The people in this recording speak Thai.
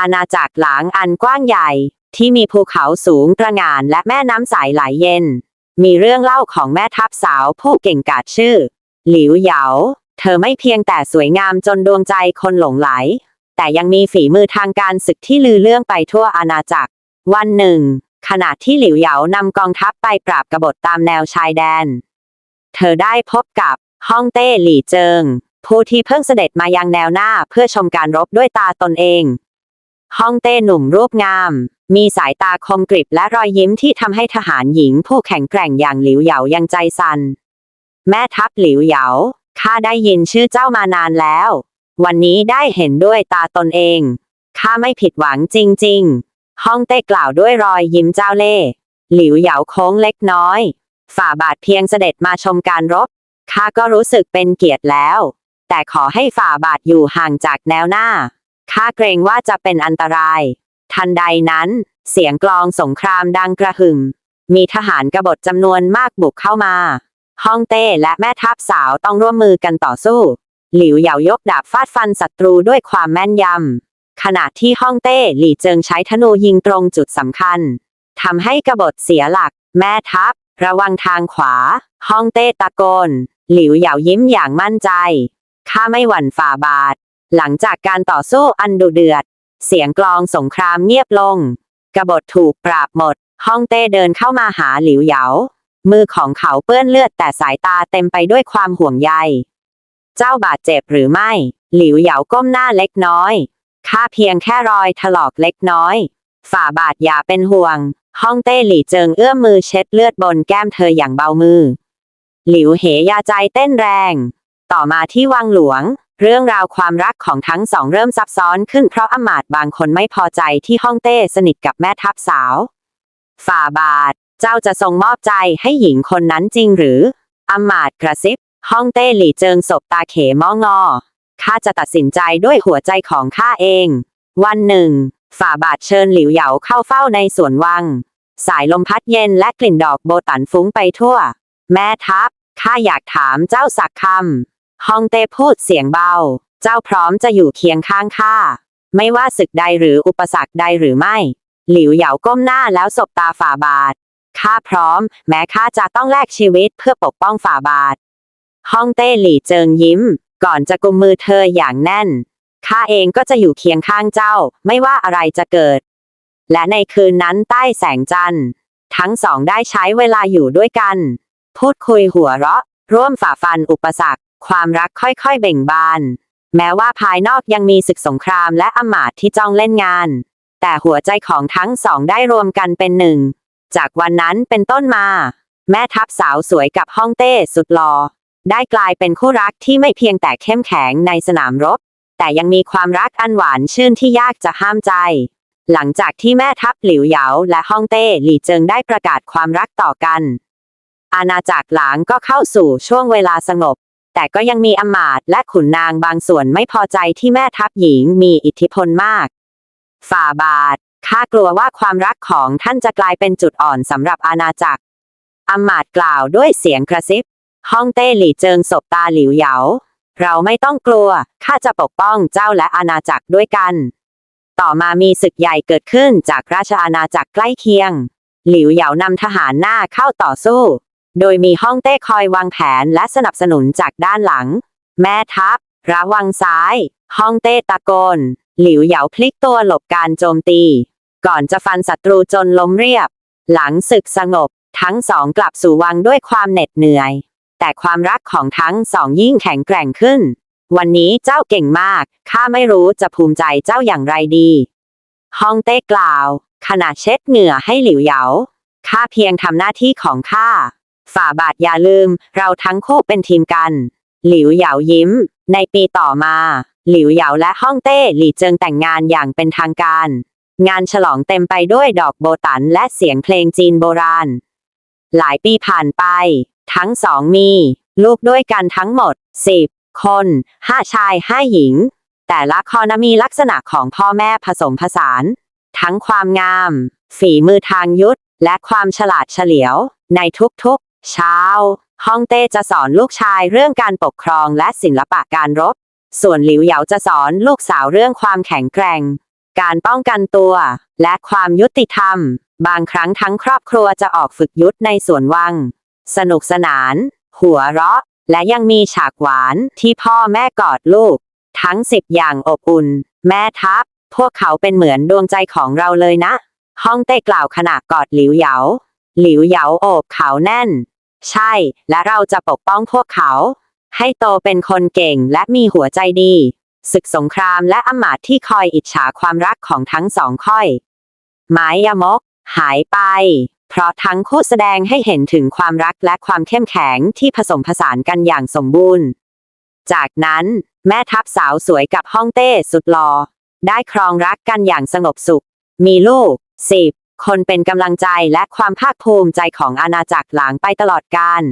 อาณาจักรหลางอันกว้างใหญ่ ที่มีภูเขาสูงตระงานและแม่น้ำใสไหลเย็น มีเรื่องเล่าของแม่ทัพสาวผู้เก่งกาจชื่อ หลิวเหยา เธอไม่เพียงแต่สวยงามจนดวงใจคนหลงไหล แต่ยังมีฝีมือทางการศึกที่ลือเรื่องไปทั่วอาณาจักร วันหนึ่ง ขณะที่หลิวเหยานำกองทัพไปปราบกบฏตามแนวชายแดน เธอได้พบกับฮ่องเต้หลี่เจิงผู้ที่เพิ่งเสด็จมายังแนวหน้าเพื่อชมการรบด้วยตาตนเอง ฮ่องเต้หนุ่มรูปงาม มีสายตาคมกริบและรอยยิ้มที่ทำให้ทหารหญิงผู้แข็งแกร่งอย่างหลิวเหยายังใจสัน่น แม่ทัพหลิวเหยา ข้าได้ยินชื่อเจ้ามานานแล้ว วันนี้ได้เห็นด้วยตาตนเอง ข้าไม่ผิดหวังจริงๆฮ่องเต้กล่าวด้วยรอยยิ้มเจ้าเล่ห์หลิวเหยาโค้งเล็กน้อย ฝ่าบาทเพียงเสด็จมาชมการรบ ข้าก็รู้สึกเป็นเกียรติแล้ว แต่ขอให้ฝ่าบาทอยู่ห่างจากแนวหน้า ข้าเกรงว่าจะเป็นอันตราย ทันใดนั้น เสียงกลองสงครามดังกระหึ่ม มีทหารกบฏจำนวนมากบุกเข้ามาฮ่องเต้และแม่ทัพสาวต้องร่วมมือกันต่อสู้ หลิวเหยายกดาบฟาดฟันศัตรูด้วยความแม่นยำ ขณะที่ฮ่องเต้หลี่เจิงใช้ธนูยิงตรงจุดสำคัญทำให้กบฏเสียหลัก แม่ทัพ ระวังทางขวา ฮ่องเต้ตะโกน หลิวเหยายิ้มอย่างมั่นใจ ข้าไม่หวั่นฝ่าบาท หลังจากการต่อสู้อันดุเดือด เสียงกลองสงครามเงียบลง กบฏถูกปราบหมด ฮ่องเต้เดินเข้ามาหาหลิวเหยา มือของเขาเปื้อนเลือดแต่สายตาเต็มไปด้วยความห่วงใย เจ้าบาดเจ็บหรือไม่ หลิวเหยาก้มหน้าเล็กน้อยข้าเพียงแค่รอยถลอกเล็กน้อย ฝ่าบาทอย่าเป็นห่วง ฮ่องเต้หลี่เจิงเอื้อมมือเช็ดเลือดบนแก้มเธออย่างเบามือ หลิวเหยาใจเต้นแรง ต่อมาที่วังหลวง เรื่องราวความรักของทั้งสองเริ่มซับซ้อนขึ้นเพราะอมาตบางคนไม่พอใจที่ฮ่องเต้สนิทกับแม่ทัพสาว ฝ่าบาท เจ้าจะทรงมอบใจให้หญิงคนนั้นจริงหรืออมาตกระซิบฮ่องเต้หลี่เจิงสบตาเขมองอข้าจะตัดสินใจด้วยหัวใจของข้าเอง วันหนึ่ง ฝ่าบาทเชิญหลิวเหยาเข้าเฝ้าในสวนวัง สายลมพัดเย็นและกลิ่นดอกโบตันฟุ้งไปทั่ว แม่ทัพข้าอยากถามเจ้าสักคำ ฮองเต้พูดเสียงเบา เจ้าพร้อมจะอยู่เคียงข้างข้า ไม่ว่าศึกใดหรืออุปสรรคใดหรือไม่ หลิวเหยาก้มหน้าแล้วสบตาฝ่าบาท ข้าพร้อม แม้ข้าจะต้องแลกชีวิตเพื่อปกป้องฝ่าบาทฮองเต้หลี่เจิงยิ้ม ก่อนจะกุมมือเธออย่างแน่น ข้าเองก็จะอยู่เคียงข้างเจ้า ไม่ว่าอะไรจะเกิด และในคืนนั้นใต้แสงจันทร์ ทั้งสองได้ใช้เวลาอยู่ด้วยกัน พูดคุยหัวเราะ ร่วมฝ่าฟันอุปสรรค ความรักค่อยๆเบ่งบาน แม้ว่าภายนอกยังมีศึกสงครามและอำมาตย์ที่จ้องเล่นงาน แต่หัวใจของทั้งสองได้รวมกันเป็นหนึ่ง จากวันนั้นเป็นต้นมา แม่ทัพสาวสวยกับฮ่องเต้สุดหลอ่อได้กลายเป็นคู่รักที่ไม่เพียงแต่เข้มแข็งในสนามรบ แต่ยังมีความรักอันหวานชื่นที่ยากจะห้ามใจ หลังจากที่แม่ทัพหลิวเหยาและฮ่องเต้หลี่เจิงได้ประกาศความรักต่อกัน อาณาจักรหลางก็เข้าสู่ช่วงเวลาสงบ แต่ก็ยังมีอมาตและขุนนางบางส่วนไม่พอใจที่แม่ทัพหญิงมีอิทธิพลมาก ฝ่าบาทข้ากลัวว่าความรักของท่านจะกลายเป็นจุดอ่อนสำหรับอาณาจักรอมาตกล่าวด้วยเสียงกระซิบฮ่องเต้หลี่เจิงสบตาหลิวเหยา เราไม่ต้องกลัว ข้าจะปกป้องเจ้าและอาณาจักรด้วยกัน ต่อมามีศึกใหญ่เกิดขึ้นจากราชอาณาจักรใกล้เคียง หลิวเหยานำทหารหน้าเข้าต่อสู้ โดยมีฮ่องเต้คอยวางแผนและสนับสนุนจากด้านหลัง แม่ทัพ ระวังซ้ายฮ่องเต้ตะโกน หลิวเหยาพลิกตัวหลบการโจมตี ก่อนจะฟันศัตรูจนล้มเรียบ หลังศึกสงบ ทั้งสองกลับสู่วังด้วยความเหน็ดเหนื่อย แต่ความรักของทั้งสองยิ่งแข็งแกร่งขึ้น วันนี้เจ้าเก่งมาก ข้าไม่รู้จะภูมิใจเจ้าอย่างไรดีฮ่องเต้กล่าว ขณะเช็ดเหงื่อให้หลิวเหยาข้าเพียงทำหน้าที่ของข้า ฝ่าบาทอย่าลืม เราทั้งคู่เป็นทีมกัน หลิวเหยายิ้ม ในปีต่อมา หลิวเหยาและฮ่องเต้หลี่เจิงแต่งงานอย่างเป็นทางการ งานฉลองเต็มไปด้วยดอกโบตันและเสียงเพลงจีนโบราณ หลายปีผ่านไป ทั้งสองมี ลูกด้วยกันทั้งหมดสิบคนห้าชายห้าหญิง แต่ละคอนมีลักษณะของพ่อแม่ผสมผสาน ทั้งความงาม ฝีมือทางยุทธและความฉลาดเฉลียว ในทุกๆ เช้า ฮ่องเต้จะสอนลูกชายเรื่องการปกครองและศิลปะการรบ ส่วนหลิวเหยาจะสอนลูกสาวเรื่องความแข็งแกร่ง การป้องกันตัว และความยุติธรรม บางครั้งทั้งครอบครัวจะออกฝึกยุทธในสวนวัง สนุกสนาน หัวเราะ และยังมีฉากหวานที่พ่อแม่กอดลูก ทั้งสิบอย่างอบอุ่น แม่ทัพ พวกเขาเป็นเหมือนดวงใจของเราเลยนะ ฮ่องเต้กล่าวขณะกอดหลิวเหยา หลิวเหยาโอบเขาแน่น ใช่ และเราจะปกป้องพวกเขา ให้โตเป็นคนเก่งและมีหัวใจดี ศึกสงครามและอำมาตย์ที่คอยอิจฉาความรักของทั้งสองค่อยไม้ยมก หายไป เพราะทั้งคู่แสดงให้เห็นถึงความรักและความเข้มแข็งที่ผสมผสานกันอย่างสมบูรณ์ จากนั้น แม่ทัพสาวสวยกับฮ่องเต้สุดหลอ่อได้ครองรักกันอย่างสงบสุข มีลูกสิบ คนเป็นกำลังใจและความภาคภูมิใจของอาณาจักรหลางไปตลอดกาล